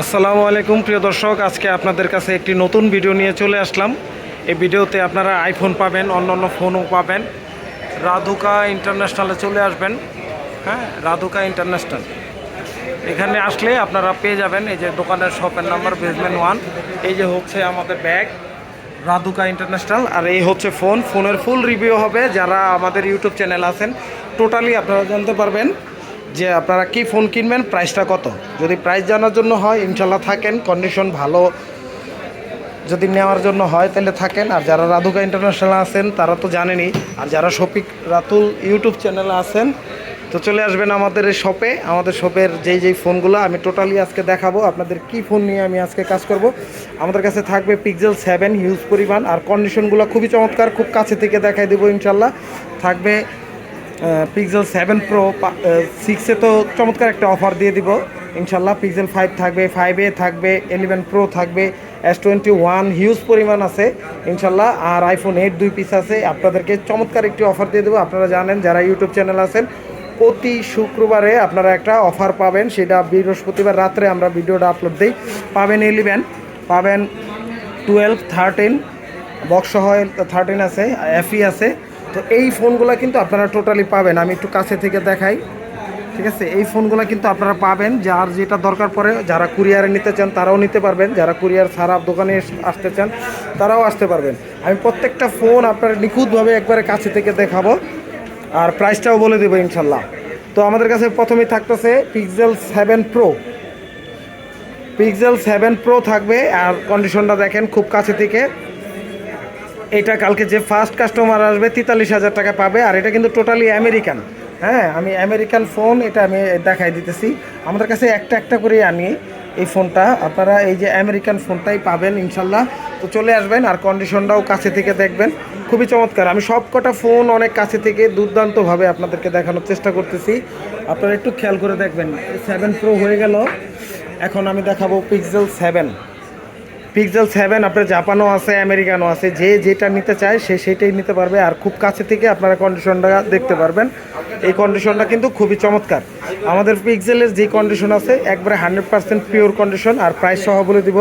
আসসালামু আলাইকুম, প্রিয় দর্শক। আজকে আপনাদের কাছে একটি নতুন ভিডিও নিয়ে চলে আসলাম। এই ভিডিওতে আপনারা আইফোন পাবেন অন্য অন্য ফোনও পাবেন। রাধুকা ইন্টারন্যাশনালে চলে আসবেন। হ্যাঁ রাধুকা ইন্টারন্যাশনাল। এখানে আসলে আপনারা পেয়ে যাবেন, এই যে দোকানের শপের নাম্বার বেসমেন্ট ওয়ান এই যে হচ্ছে আমাদের ব্যাগ রাধুকা ইন্টারন্যাশনাল। আর এই হচ্ছে ফোন। ফোনের ফুল রিভিউ হবে। যারা আমাদের ইউটিউব চ্যানেল আছেন টোটালি আপনারা জানতে পারবেন। যে আপনারা কি ফোন কিনবেন প্রাইসটা কত? যদি প্রাইস জানার জন্য হয়, ইনশাল্লাহ থাকেন কন্ডিশন ভালো যদি নেওয়ার জন্য হয়, তাহলে থাকেন। আর যারা রাধুকা ইন্টারন্যাশনাল আছেন, তারা তো জানেনই। আর যারা শফিক রাতুল ইউটিউব চ্যানেলে আছেন, তো চলে আসবেন আমাদের এই শপে আমাদের শপের যেই যেই ফোনগুলো আমি টোটালি আজকে দেখাবো। আপনাদের কি ফোন নিয়ে আমি আজকে কাজ করব? আমাদের কাছে থাকবে পিক্সেল সেভেন হিউজ পরিমাণ। আর কন্ডিশনগুলো খুবই চমৎকার, খুব কাছে থেকে দেখাই দেবো ইনশাল্লাহ। থাকবে পিক্সেল সেভেন প্রো সিক্সে তো চমৎকার একটা অফার দিয়ে দিব। ইনশাল্লাহ পিক্সেল ফাইভ থাকবে ফাইভ এ থাকবে ইলেভেন প্রো থাকবে এস টোয়েন্টি ওয়ান হিউজ পরিমাণ আছে। ইনশাল্লাহ আর আইফোন এইট দুই পিস আছে। আপনাদেরকে চমৎকার একটি অফার দিয়ে দেবো। আপনারা জানেন যারা ইউটিউব চ্যানেল আছেন, প্রতি শুক্রবারে আপনারা একটা অফার পাবেন। সেটা বৃহস্পতিবার রাত্রে আমরা ভিডিওটা আপলোড দিই। পাবেন ইলেভেন পাবেন টুয়েলভ থার্টিন বক্স সহ থার্টিন আছে এফই আছে। তো এই ফোনগুলো কিন্তু আপনারা টোটালি পাবেন। আমি একটু কাছে থেকে দেখাই। ঠিক আছে? এই ফোনগুলো কিন্তু আপনারা পাবেন। যার যেটা দরকার পড়ে, যারা কুরিয়ারে নিতে চান, তারাও নিতে পারবেন। যারা কুরিয়ার ছাড়া দোকানে আসতে চান, তারাও আসতে পারবেন। আমি প্রত্যেকটা ফোন আপনার নিখুঁতভাবে একবারে কাছে থেকে দেখাবো। আর প্রাইসটাও বলে দেবো ইনশাল্লাহ। তো আমাদের কাছে প্রথমেই থাকতেছে Pixel seven pro Pixel seven pro থাকবে। আর কন্ডিশনটা দেখেন খুব কাছে থেকে। এটা কালকে যে ফার্স্ট কাস্টমার আসবে, তেতাল্লিশ হাজার টাকা পাবে, আর এটা কিন্তু টোটালি আমেরিকান হ্যাঁ আমি আমেরিকান ফোন এটা আমি দেখাই দিতেছি। আমাদের কাছে একটা একটা করে আনি এই ফোনটা আপনারা এই যে আমেরিকান ফোনটাই পাবেন ইনশাল্লাহ। তো চলে আসবেন আর কন্ডিশনটাও কাছে থেকে দেখবেন। খুবই চমৎকার। আমি সব কটা ফোন অনেক কাছে থেকে দুর্দান্তভাবে আপনাদেরকে দেখানোর চেষ্টা করতেছি। আপনারা একটু খেয়াল করে দেখবেন সেভেন প্রো হয়ে গেল। এখন আমি দেখাবো পিক্সেল সেভেন পিক্সেল সেভেন আপনার জাপানও আছে আমেরিকানও আছে, যে যেটা নিতে চায় সে সেটাই নিতে পারবে। আর খুব কাছে থেকে আপনারা কন্ডিশনটা দেখতে পারবেন। এই কন্ডিশনটা কিন্তু খুবই চমৎকার। আমাদের পিক্সেলের যে কন্ডিশন আছে, একবারে হান্ড্রেড পার্সেন্ট পিওর কন্ডিশন আর প্রাইস সহ বলে দিব।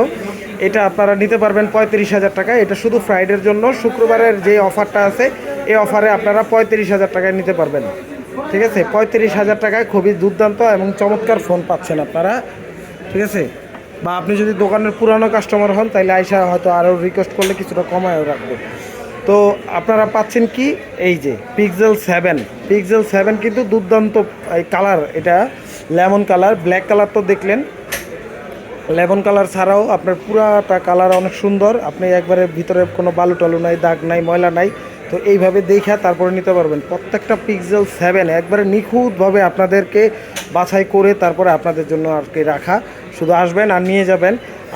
এটা আপনারা নিতে পারবেন পঁয়ত্রিশ হাজার টাকা। এটা শুধু ফ্রাইডের জন্য, শুক্রবারের যে অফারটা আছে, এই অফারে আপনারা পঁয়ত্রিশ হাজার টাকায় নিতে পারবেন। ঠিক আছে? পঁয়ত্রিশ হাজার টাকায় খুবই দুর্দান্ত এবং চমৎকার ফোন পাচ্ছেন আপনারা। ঠিক আছে? বা আপনি যদি দোকানের পুরানো কাস্টমার হন তাহলে আইসা হয়তো আরও রিকোয়েস্ট করলে কিছুটা কমায়ও রাখবে। তো আপনারা পাচ্ছেন কি? এই যে পিক্সেল সেভেন পিক্সেল সেভেন কিন্তু দুর্দান্ত, এই কালার এটা লেমন কালার ব্ল্যাক কালার তো দেখলেন। লেমন কালার ছাড়াও আপনার পুরাটা কালার অনেক সুন্দর। আপনি একবারে ভিতরে কোনো বালু টালু নাই, দাগ নাই, ময়লা নাই। তো এইভাবে দেখা তারপরে নিতে পারবেন। প্রত্যেকটা পিক্সেল সেভেন একবারে নিখুঁতভাবে আপনাদেরকে বাছাই করে তারপরে আপনাদের জন্য আর কি রাখা। শুধু আসবেন আর নিয়ে যাবেন।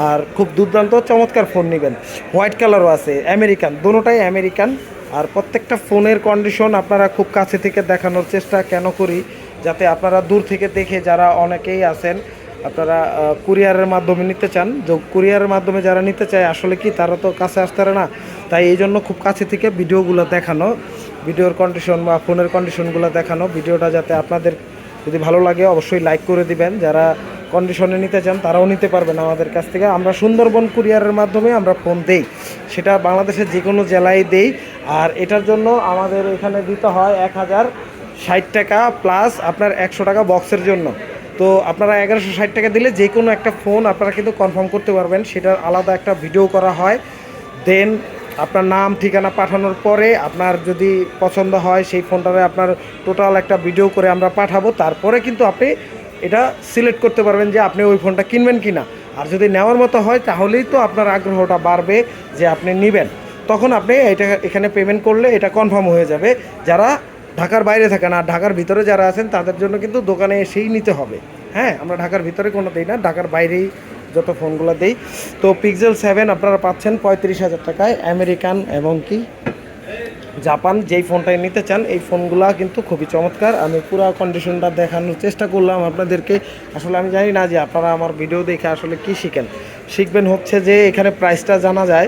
আর খুব দুর্দান্ত চমৎকার ফোন নেবেন। হোয়াইট কালারও আছে আমেরিকান দুটোটাই আমেরিকান আর প্রত্যেকটা ফোনের কন্ডিশন আপনারা খুব কাছে থেকে দেখানোর চেষ্টা কেন করি? যাতে আপনারা দূর থেকে দেখে যারা অনেকেই আছেন আপনারা কুরিয়ারের মাধ্যমে নিতে চান। যে কুরিয়ারের মাধ্যমে যারা নিতে চায়, আসলে কি তারা তো কাছে আসতে পারে না। তাই এই জন্য খুব কাছে থেকে ভিডিওগুলো দেখানো, ভিডিওর কন্ডিশন বা ফোনের কন্ডিশনগুলো দেখানো, ভিডিওটা যাতে আপনাদের যদি ভালো লাগে, অবশ্যই লাইক করে দিবেন। যারা কন্ডিশনে নিতে চান, তারাও নিতে পারবেন আমাদের কাছ থেকে। আমরা সুন্দরবন কুরিয়ারের মাধ্যমে আমরা ফোন দেই। সেটা বাংলাদেশের যে কোনো জেলায় দেই। আর এটার জন্য আমাদের এখানে দিতে হয় এক হাজার ষাট টাকা প্লাস আপনার একশো টাকা বক্সের জন্য। তো আপনারা এগারোশো ষাট টাকা দিলে যে কোনো একটা ফোন আপনারা কিন্তু কনফার্ম করতে পারবেন। সেটার আলাদা একটা ভিডিও করা হয়। দেন আপনার নাম, ঠিকানা পাঠানোর পরে আপনার যদি পছন্দ হয় সেই ফোনটারে আপনার টোটাল একটা ভিডিও করে আমরা পাঠাবো। তারপরে কিন্তু আপনি এটা সিলেক্ট করতে পারবেন যে আপনি ওই ফোনটা কিনবেন কি না আর যদি নেওয়ার মতো হয় তাহলেই তো আপনার আগ্রহটা বাড়বে যে আপনি নেবেন। তখন আপনি এটা এখানে পেমেন্ট করলে এটা কনফার্ম হয়ে যাবে। যারা ঢাকার বাইরে থাকেন আর ঢাকার ভিতরে যারা আছেন তাদের জন্য কিন্তু দোকানে এসেই নিতে হবে। হ্যাঁ আমরা ঢাকার ভিতরে কোনো দিই না, ঢাকার বাইরেই যত ফোনগুলো দেই। তো পিক্সেল সেভেন আপনারা পাচ্ছেন পঁয়ত্রিশ হাজার টাকায় আমেরিকান এবং কি জাপান যেই ফোনটাই নিতে চান, এই ফোনগুলা কিন্তু খুবই চমৎকার। আমি পুরো কন্ডিশনটা দেখানোর চেষ্টা করলাম আপনাদেরকে। আসলে আমি জানি না যে আপনারা আমার ভিডিও দেখে আসলে কি শিখেন। শিখবেন হচ্ছে যে এখানে প্রাইসটা জানা যায়।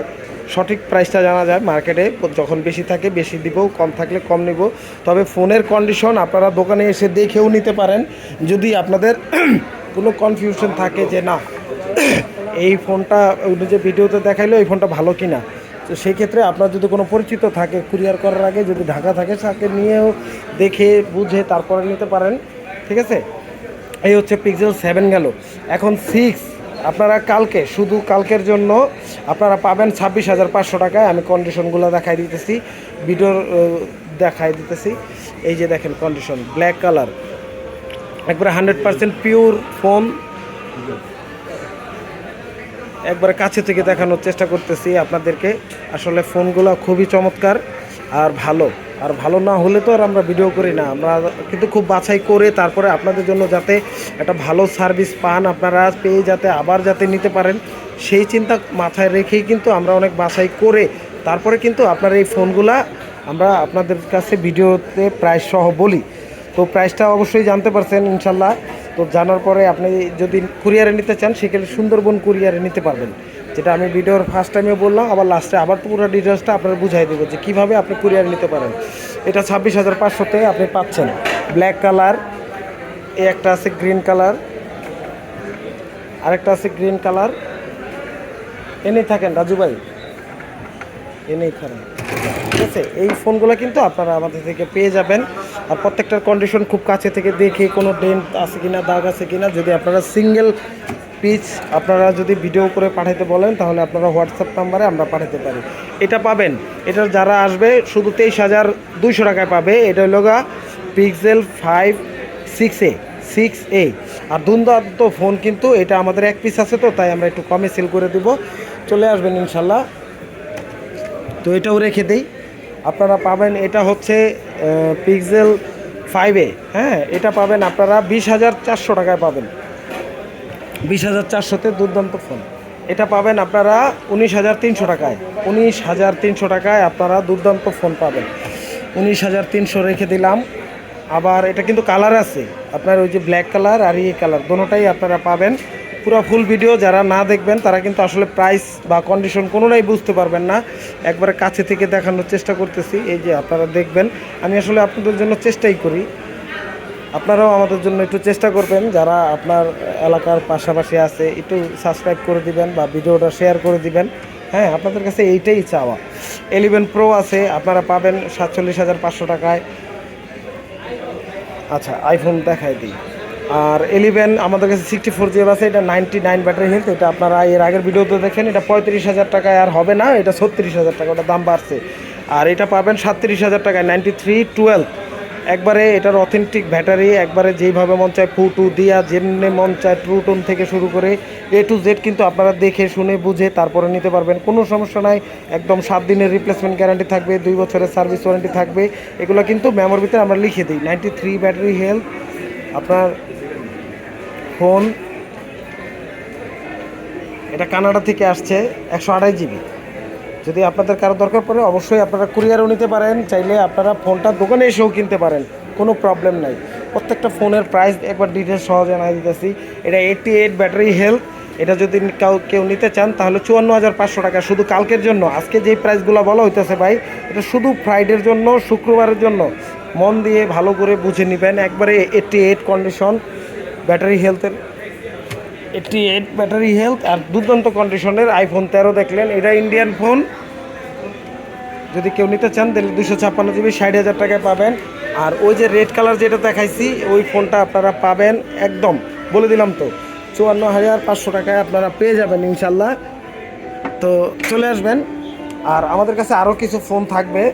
সঠিক প্রাইসটা জানা যায় মার্কেটে যখন বেশি থাকে বেশি দিব, কম থাকলে কম নিব। তবে ফোনের কন্ডিশন আপনারা দোকানে এসে দেখেও নিতে পারেন। যদি আপনাদের কোনো কনফিউশন থাকে যে না, এই ফোনটা যে ভিডিওতে দেখাইলো, এই ফোনটা ভালো কিনা? তো সেই ক্ষেত্রে আপনার যদি কোনো পরিচিত থাকে কুরিয়ার করার আগে যদি ঢাকা থাকে, তাকে নিয়েও দেখে, বুঝে তারপরে নিতে পারেন। ঠিক আছে? এই হচ্ছে পিক্সেল সেভেন গেল। এখন সিক্স আপনারা কালকে, শুধু কালকের জন্য, আপনারা পাবেন ছাব্বিশ হাজার পাঁচশো টাকায়। আমি কন্ডিশনগুলো দেখাই দিতেছি ভিডিওর দেখাই দিতেছি। এই যে দেখেন কন্ডিশন ব্ল্যাক কালার একবারে হান্ড্রেড পার্সেন্ট পিওর ফোন একবারে কাছে থেকে দেখানোর চেষ্টা করতেছি আপনাদেরকে। আসলে ফোনগুলো খুবই চমৎকার আর ভালো। আর ভালো না হলে তো আর আমরা ভিডিও করি না। আমরা কিন্তু খুব বাছাই করে তারপরে আপনাদের জন্য যাতে একটা ভালো সার্ভিস পান আপনারা, পেয়ে যাতে আবার যাতে নিতে পারেন, সেই চিন্তা মাথায় রেখেই কিন্তু আমরা অনেক বাছাই করে তারপরে কিন্তু আপনার এই ফোনগুলা আমরা আপনাদের কাছে ভিডিওতে প্রাইস সহ বলি। তো প্রাইসটা অবশ্যই জানতে পারছেন ইনশাল্লাহ। তো জানার পরে আপনি যদি কুরিয়ারে নিতে চান, সেক্ষেত্রে সুন্দরবন কুরিয়ারে নিতে পারবেন। যেটা আমি ভিডিওর ফার্স্ট টাইমে বললাম, আবার লাস্টে আবার পুরো ডিটেলসটা আপনার বুঝাই দেবো যে কীভাবে আপনি কুরিয়ার নিতে পারেন। এটা ছাব্বিশ হাজার পাঁচশোতে আপনি পাচ্ছেন। ব্ল্যাক কালার এ একটা আছে গ্রিন কালার আরেকটা আছে গ্রিন কালার এনেই থাকেন, রাজু ভাই। এনেই থাকেন। ঠিক আছে? এই ফোনগুলো কিন্তু আপনারা আমাদের থেকে পেয়ে যাবেন। আর প্রত্যেকটার কন্ডিশন খুব কাছে থেকে দেখে কোনো ডেন্ট আছে কিনা, দাগ আছে কিনা, যদি আপনারা সিঙ্গেল পিচ আপনারা যদি ভিডিও করে পাঠাতে বলেন, তাহলে আপনারা হোয়াটসঅ্যাপ নাম্বারে আমরা পাঠাতে পারি। এটা পাবেন। এটা যারা আসবে, শুধু তেইশ হাজার দুইশো টাকায় পাবে। এটা হলো গা Pixel five six A six A আর দুর্দান্ত ফোন কিন্তু, এটা আমাদের এক পিস আছে তো, তাই আমরা একটু কমে সেল করে দিব। চলে আসবেন ইনশাল্লাহ। তো এটাও রেখে দেই। আপনারা পাবেন, এটা হচ্ছে পিক্সেল ফাইভে হ্যাঁ? এটা পাবেন আপনারা বিশ হাজার চারশো টাকায় পাবেন। বিশ হাজার চারশোতে দুর্দান্ত ফোন। এটা পাবেন আপনারা উনিশ হাজার তিনশো টাকায়। উনিশ হাজার তিনশো টাকায় আপনারা দুর্দান্ত ফোন পাবেন। উনিশ হাজার তিনশো রেখে দিলাম। আবার এটা কিন্তু কালার আছে। আপনার ওই যে ব্ল্যাক কালার আর ইয়ে কালার, দোনোটাই আপনারা পাবেন। পুরো ফুল ভিডিও যারা না দেখবেন, তারা কিন্তু আসলে প্রাইস বা কন্ডিশন কোনোটাই বুঝতে পারবেন না। একবারে কাছে থেকে দেখানোর চেষ্টা করতেছি। এই যে আপনারা দেখবেন, আমি আসলে আপনাদের জন্য চেষ্টাই করি। আপনারাও আমাদের জন্য একটু চেষ্টা করবেন, যারা আপনার এলাকার পাশাপাশি আছে, একটু সাবস্ক্রাইব করে দিবেন বা ভিডিওটা শেয়ার করে দিবেন। হ্যাঁ আপনাদের কাছে এইটাই চাওয়া। এলিভেন প্রো আছে, আপনারা পাবেন সাতচল্লিশ হাজার পাঁচশো টাকায়। আচ্ছা আইফোন দেখাই দিই। আর এলিভেন আমাদের কাছে সিক্সটি ফোর জিবি আছে, এটা নাইনটি নাইন ব্যাটারি হেলথ এটা আপনারা এর আগের ভিডিওতে দেখেন, এটা পঁয়ত্রিশ হাজার টাকায় আর হবে না, এটা ছত্রিশ হাজার টাকা ওটা দাম বাড়ছে। আর এটা পাবেন সাতত্রিশ হাজার টাকায় নাইনটি থ্রি টুয়েলভ একবারে এটার অথেন্টিক ব্যাটারি একবারে যেইভাবে মন চায় ফুটু দিয়া, যেমনি মন চায় ট্রুটন থেকে শুরু করে এ টু জেড কিন্তু আপনারা দেখে শুনে বুঝে তারপরে নিতে পারবেন। কোনো সমস্যা নাই, একদম সাত দিনের রিপ্লেসমেন্ট গ্যারান্টি থাকবে, দুই বছরের সার্ভিস ওয়ারেন্টি থাকবে। এগুলো কিন্তু মেমোর ভিতরে আমরা লিখে দিই। নাইনটি থ্রি ব্যাটারি হেলথ আপনার ফোন এটা কানাডা থেকে আসছে, একশো আড়াই জিবি যদি আপনাদের কারও দরকার পড়ে, অবশ্যই আপনারা কুরিয়ারও নিতে পারেন, চাইলে আপনারা ফোনটা দোকানে এসেও কিনতে পারেন, কোনো প্রবলেম নাই। প্রত্যেকটা ফোনের প্রাইস একবার ডিটেলস সহজে জানাই দিতেছি। এটা এইটটি এইট ব্যাটারি হেলথ এটা যদি কাউ, কেউ নিতে চান, তাহলে চুয়ান্ন হাজার পাঁচশো টাকা, শুধু কালকের জন্য। আজকে যেই প্রাইসগুলো বলা হইতেছে ভাই, এটা শুধু ফ্রাইডের জন্য, শুক্রবারের জন্য। মন দিয়ে ভালো করে বুঝে নেবেন, একবারে এইটটি এইট কন্ডিশন ব্যাটারি হেলথের এইটটি এইট ব্যাটারি হেলথ আর দুর্দান্ত কন্ডিশনের আইফোন তেরো দেখলেন। এটা ইন্ডিয়ান ফোন যদি কেউ নিতে চান, তাহলে দুশো ছাপ্পান্ন জিবি, ষাট হাজার টাকায় পাবেন। আর ওই যে রেড কালার যেটা দেখাইছি, ওই ফোনটা আপনারা পাবেন একদম। বলে দিলাম তো, চুয়ান্ন হাজার পাঁচশো টাকায় আপনারা পেয়ে যাবেন ইনশাল্লাহ। তো চলে আসবেন। আর আমাদের কাছে আরও কিছু ফোন থাকবে।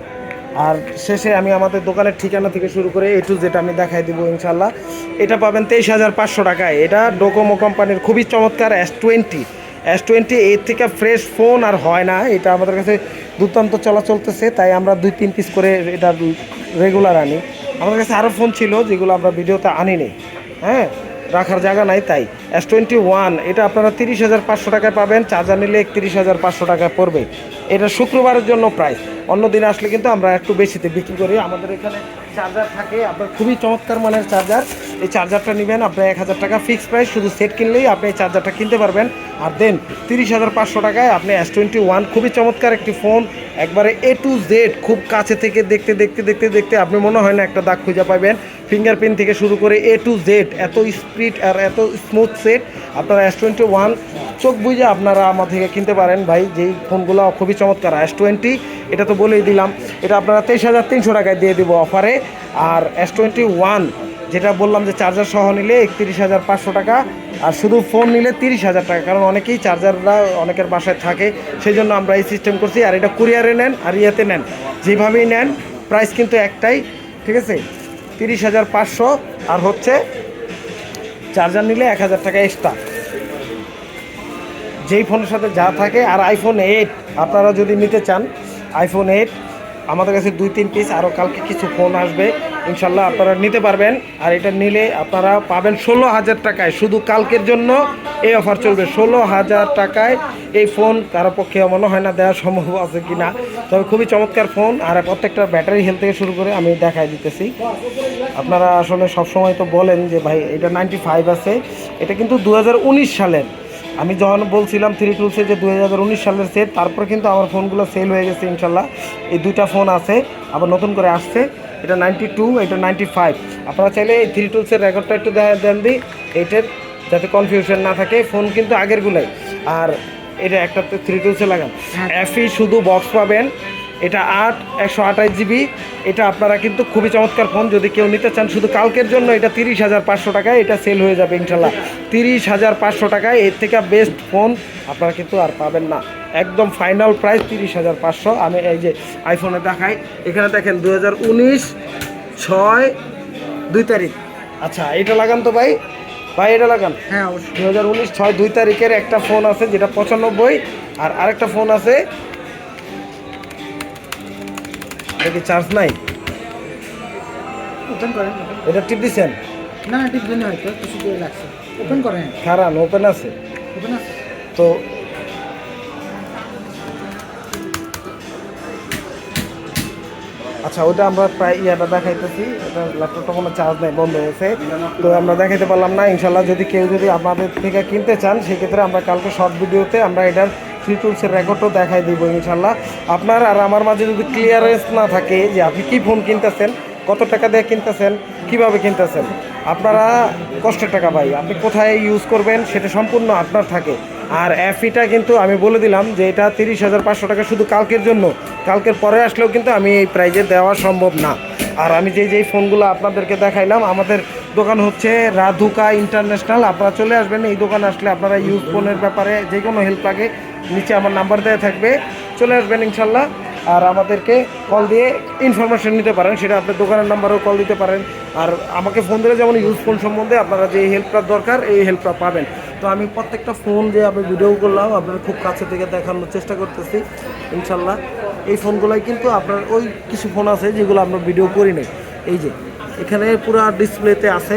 আর শেষে আমি আমাদের দোকানের ঠিকানা থেকে শুরু করে এ টু যেটা আমি দেখাই দিব ইনশাল্লাহ। এটা পাবেন তেইশ হাজার পাঁচশো টাকায়। এটা ডোকোমো কোম্পানির খুবই চমৎকার এস টোয়েন্টি এস টোয়েন্টি এর থেকে ফ্রেশ ফোন আর হয় না। এটা আমাদের কাছে দুর্দান্ত চলা চলতেছে, তাই আমরা দুই, তিন পিস করে এটা রেগুলার আনি। আমাদের কাছে আরও ফোন ছিল, যেগুলো আমরা ভিডিওতে আনিনি। হ্যাঁ রাখার জায়গা নাই তাই। এস টোয়েন্টি ওয়ান এটা আপনারা তিরিশ হাজার পাঁচশো টাকায় পাবেন, চার্জার নিলে একত্রিশ হাজার পাঁচশো টাকায় পড়বে। এটা শুক্রবারের জন্য প্রাইস অন্য দিন আসলে কিন্তু আমরা একটু বেশিতে বিক্রি করি। আমাদের এখানে চার্জার থাকে। আপনার খুবই চমৎকার মানের চার্জার এই চার্জারটা নেবেন আপনার এক হাজার টাকা ফিক্সড প্রাইস শুধু সেট কিনলেই আপনি এই চার্জারটা কিনতে পারবেন। আর দেন তিরিশ হাজার পাঁচশো টাকায় আপনি এস টোয়েন্টি ওয়ান খুবই চমৎকার একটি ফোন একবারে এ টু জেড খুব কাছে থেকে দেখতে দেখতে দেখতে দেখতে আপনি মনে হয় না একটা দাগ খুঁজে পাবেন ফিঙ্গারপ্রিন্ট থেকে শুরু করে এ টু জেড এত স্পিড আর এত স্মুথ সেট আপনারা এস টোয়েন্টি ওয়ান চোখ বুঝে আপনারা আমার থেকে কিনতে পারেন। ভাই, যেই ফোনগুলো খুবই চমৎকার এস টোয়েন্টি এটা তো বলেই দিলাম। এটা আপনারা তেইশ হাজার তিনশো টাকায় দিয়ে দিব অফারে। আর এস টোয়েন্টি ওয়ান যেটা বললাম যে চার্জার সহ নিলে একত্রিশ হাজার পাঁচশো টাকা, আর শুধু ফোন নিলে তিরিশ হাজার টাকা, কারণ অনেকেই চার্জাররা অনেকের বাসায় থাকে সেই জন্য আমরা এই সিস্টেম করছি। আর এটা কুরিয়ারে নেন আর ইয়েতে নেন, যেভাবেই নেন প্রাইস কিন্তু একটাই, ঠিক আছে? তিরিশ হাজার পাঁচশো, আর হচ্ছে চার্জার নিলে এক হাজার টাকা এক্সট্রা যেই ফোনের সাথে যা থাকে, আর আইফোন এইট আপনারা যদি নিতে চান আইফোন এইট আমাদের কাছে দুই, তিন পিস আরও কালকে কিছু ফোন আসবে। ইনশাল্লাহ আপনারা নিতে পারবেন। আর এটা নিলে আপনারা পাবেন ষোলো হাজার টাকায়। শুধু কালকের জন্য এই অফার চলবে। ষোলো হাজার টাকায় এই ফোন কারও পক্ষে মনে হয় না দেওয়া সম্ভব আছে কি না তবে খুবই চমৎকার ফোন আর প্রত্যেকটা ব্যাটারি হেলথ থেকে শুরু করে আমি দেখাই দিতেছি। আপনারা আসলে সবসময় তো বলেন যে, ভাই, এটা নাইনটি ফাইভ আছে। এটা কিন্তু দু হাজার উনিশ সালের। আমি যখন বলছিলাম থ্রি টুলসে যে দু হাজার উনিশ সালের সেট তারপর কিন্তু আমার ফোনগুলো সেল হয়ে গেছে ইনশাল্লাহ। এই দুইটা ফোন আছে আবার নতুন করে আসছে। এটা নাইনটি টু এটা নাইনটি ফাইভ আপনারা চাইলে এই থ্রি টুলসের রেকর্ডটা একটু দেন দিই এইটার যাতে কনফিউশন না থাকে। ফোন কিন্তু আগেরগুলাই। আর এটা একটা থ্রি টুলসে লাগান। এফই শুধু বক্স পাবেন। এটা আট একশো আঠাশ জিবি। এটা আপনারা কিন্তু খুবই চমৎকার ফোন। যদি কেউ নিতে চান শুধু কালকের জন্য এটা তিরিশ হাজার পাঁচশো টাকায় এটা সেল হয়ে যাবে ইনশাল্লাহ। তিরিশ হাজার পাঁচশো টাকায় এর থেকে বেস্ট ফোন আপনারা কিন্তু আর পাবেন না। একদম ফাইনাল প্রাইস তিরিশ হাজার পাঁচশো। আমি এই যে আইফোনে দেখাই। এখানে দেখেন দু হাজার উনিশ ছয় দুই তারিখ। আচ্ছা এটা লাগান তো ভাই। ভাই এটা লাগান। হ্যাঁ দু হাজার উনিশ ছয় দুই তারিখের একটা ফোন আছে যেটা পঁচানব্বই। আর আরেকটা ফোন আছে কি চার্জ নাই? ওপেন করেন এটা টিপ দিচ্ছেন না না টিপ জন্য হয়তো কিছু দিয়ে লাগছে ওপেন করেন। খারান ওপেন আছে। ওপেন আছে। তো আচ্ছা ওটা আমরা প্রায় ইয়াটা দেখাইতেছি। এটা ল্যাপটপটা কোনো চার্জ নেই বন্ধ হয়েছে। তো আমরা দেখাইতে পারলাম না। ইনশাল্লাহ যদি কেউ যদি আপনাদের থেকে কিনতে চান সেক্ষেত্রে আমরা কালকে শর্ট ভিডিওতে আমরা এটার ফ্রি টুলসের রেকর্ডও দেখাই দিব ইনশাল্লাহ আপনার আর আমার মাঝে যদি ক্লিয়ারেন্স না থাকে, যে আপনি কী ফোন কিনতেছেন, কত টাকা দিয়ে কিনতেছেন, কীভাবে কিনতেছেন? আপনারা কষ্টের টাকা পাই আপনি কোথায় ইউজ করবেন, সেটা সম্পূর্ণ আপনার থাকে। আর অ্যাফিটা কিন্তু আমি বলে দিলাম যে এটা তিরিশ হাজার পাঁচশো টাকা শুধু কালকের জন্য। কালকের পরে আসলেও কিন্তু আমি এই প্রাইজে দেওয়া সম্ভব না। আর আমি যেই যেই ফোনগুলো আপনাদেরকে দেখাইলাম, আমাদের দোকান হচ্ছে রাধুকা ইন্টারন্যাশনাল। আপনারা চলে আসবেন, এই দোকান আসলে আপনারা ইউজ ফোনের ব্যাপারে যে কোনো হেল্প লাগে, নিচে আমার নাম্বার দেওয়া থাকবে। চলে আসবেন ইনশাল্লাহ। আর আমাদেরকে কল দিয়ে ইনফরমেশন নিতে পারেন। সেটা আপনার দোকানের নাম্বারেও কল দিতে পারেন। আর আমাকে ফোন দিলে যেমন ইউজ ফোন সম্বন্ধে আপনারা যে হেল্পটা দরকার, এই হেল্পটা পাবেন। তো আমি প্রত্যেকটা ফোন যে আমি ভিডিও করলাম, আপনার খুব কাছে থেকে দেখানোর চেষ্টা করতেছি, ইনশাল্লাহ। এই ফোনগুলোই কিন্তু আপনার ওই কিছু ফোন আছে যেগুলো আমরা ভিডিও করি নাই। এই যে, এখানে পুরো ডিসপ্লেতে আছে।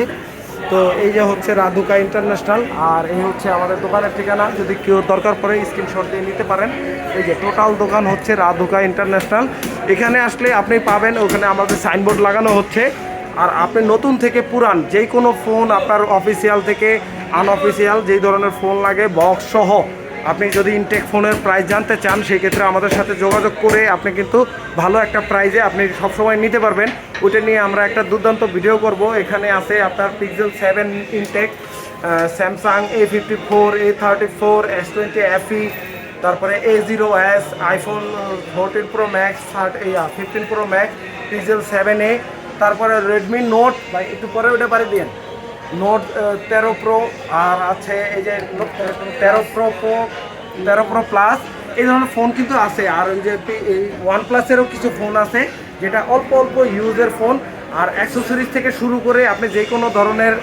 তো এই যে হচ্ছে রাধুকা ইন্টারন্যাশনাল, আর এই হচ্ছে আমাদের দোকানের ঠিকানা। যদি কেউ দরকার পড়ে স্ক্রিনশট দিয়ে নিতে পারেন। এই যে টোটাল দোকান হচ্ছে রাধুকা ইন্টারন্যাশনাল। এখানে আসলে আপনি পাবেন, ওখানে আমাদের সাইনবোর্ড লাগানো হচ্ছে। আর আপনি নতুন থেকে পুরান যে কোনো ফোন আপনার অফিসিয়াল থেকে আনঅফিসিয়াল যেই ধরনের ফোন লাগে বক্স সহ আপনি যদি ইনটেক ফোনের প্রাইস জানতে চান সেই ক্ষেত্রে আমাদের সাথে যোগাযোগ করে আপনি কিন্তু ভালো একটা প্রাইজে আপনি সবসময় নিতে পারবেন। ওটা নিয়ে আমরা একটা দুর্দান্ত ভিডিও করব। এখানে আছে আপনার Pixel seven intact Samsung A fifty four A thirty four S twenty FE তারপরে A zero S iPhone fourteen pro max fifteen pro max Pixel seven A তারপরে রেডমি নোট বা একটু পরে ওটা পারে দিন নোট তেরো প্রো আর আছে এই যে তেরো প্রো প্রো তেরো প্রো প্লাস এই ধরনের ফোন কিন্তু আছে। আর ওই যে ওয়ান প্লাসেরও কিছু ফোন আছে, যেটা অল্প অল্প ইউজের ফোন আর অ্যাক্সেসরিজ থেকে শুরু করে আপনি যে কোনো ধরনের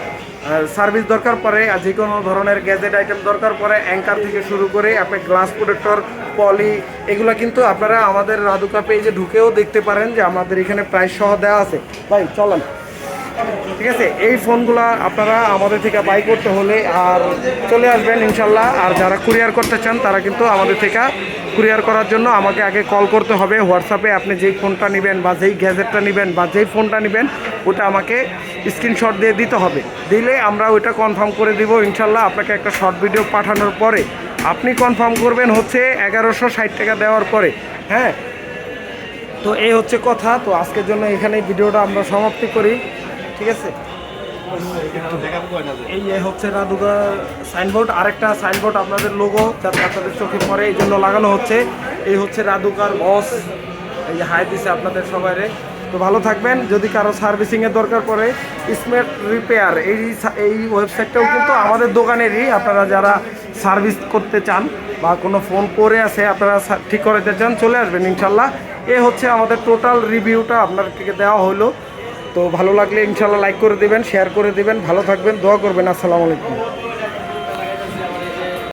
সার্ভিস দরকার পড়ে, আর যে কোনো ধরনের গ্যাজেট আইটেম দরকার পড়ে অ্যাঙ্কার থেকে শুরু করে আপনি গ্লাস প্রোটেক্টর পলি এগুলো কিন্তু আপনারা আমাদের রাধুকা পেজে ঢুকেও দেখতে পারেন যে আমাদের এখানে প্রাইস সহ দেওয়া আছে। ভাই, চলেন। ঠিক আছে? এই ফোনগুলো আপনারা আমাদের থেকে বাই করতে হলে আর চলে আসবেন ইনশাল্লাহ। আর যারা কুরিয়ার করতে চান, তারা কিন্তু আমাদের থেকে কুরিয়ার করার জন্য আমাকে আগে কল করতে হবে। হোয়াটসঅ্যাপে আপনি যেই ফোনটা নেবেন বা যেই গ্যাজেটটা নেবেন বা যেই ফোনটা নেবেন, ওটা আমাকে স্ক্রিনশট দিয়ে দিতে হবে। দিলে আমরা ওইটা কনফার্ম করে দিব ইনশাল্লাহ। আপনাকে একটা শর্ট ভিডিও পাঠানোর পরে। আপনি কনফার্ম করবেন হচ্ছে এগারোশো ষাট টাকা দেওয়ার পরে। হ্যাঁ? তো এই হচ্ছে কথা। তো আজকের জন্য এখানে ভিডিওটা আমরা সমাপ্তি করি। ঠিক আছে? এই হচ্ছে রাধুকা সাইনবোর্ড আরেকটা সাইনবোর্ড আপনাদের লোগো যাতে আপনাদের চোখে পড়ে, এই জন্য লাগানো হচ্ছে। এই হচ্ছে রাধুকার বস এই হাই দিছে আপনাদের সবাইরে। তো ভালো থাকবেন। যদি কারও সার্ভিসিংয়ের দরকার পড়ে স্মার্ট রিপেয়ার এই এই ওয়েবসাইটটাও কিন্তু আমাদের দোকানেরই। আপনারা যারা সার্ভিস করতে চান বা কোনো ফোন করে আছে, আপনারা ঠিক করতে চান, চলে আসবেন ইনশাল্লাহ। এ হচ্ছে আমাদের টোটাল রিভিউটা আপনাদেরকে দেওয়া হলো। তো ভালো লাগলে ইনশাল্লাহ লাইক করে দেবেন শেয়ার করে দেবেন, ভালো থাকবেন, দোয়া করবেন, আসসালামু আলাইকুম।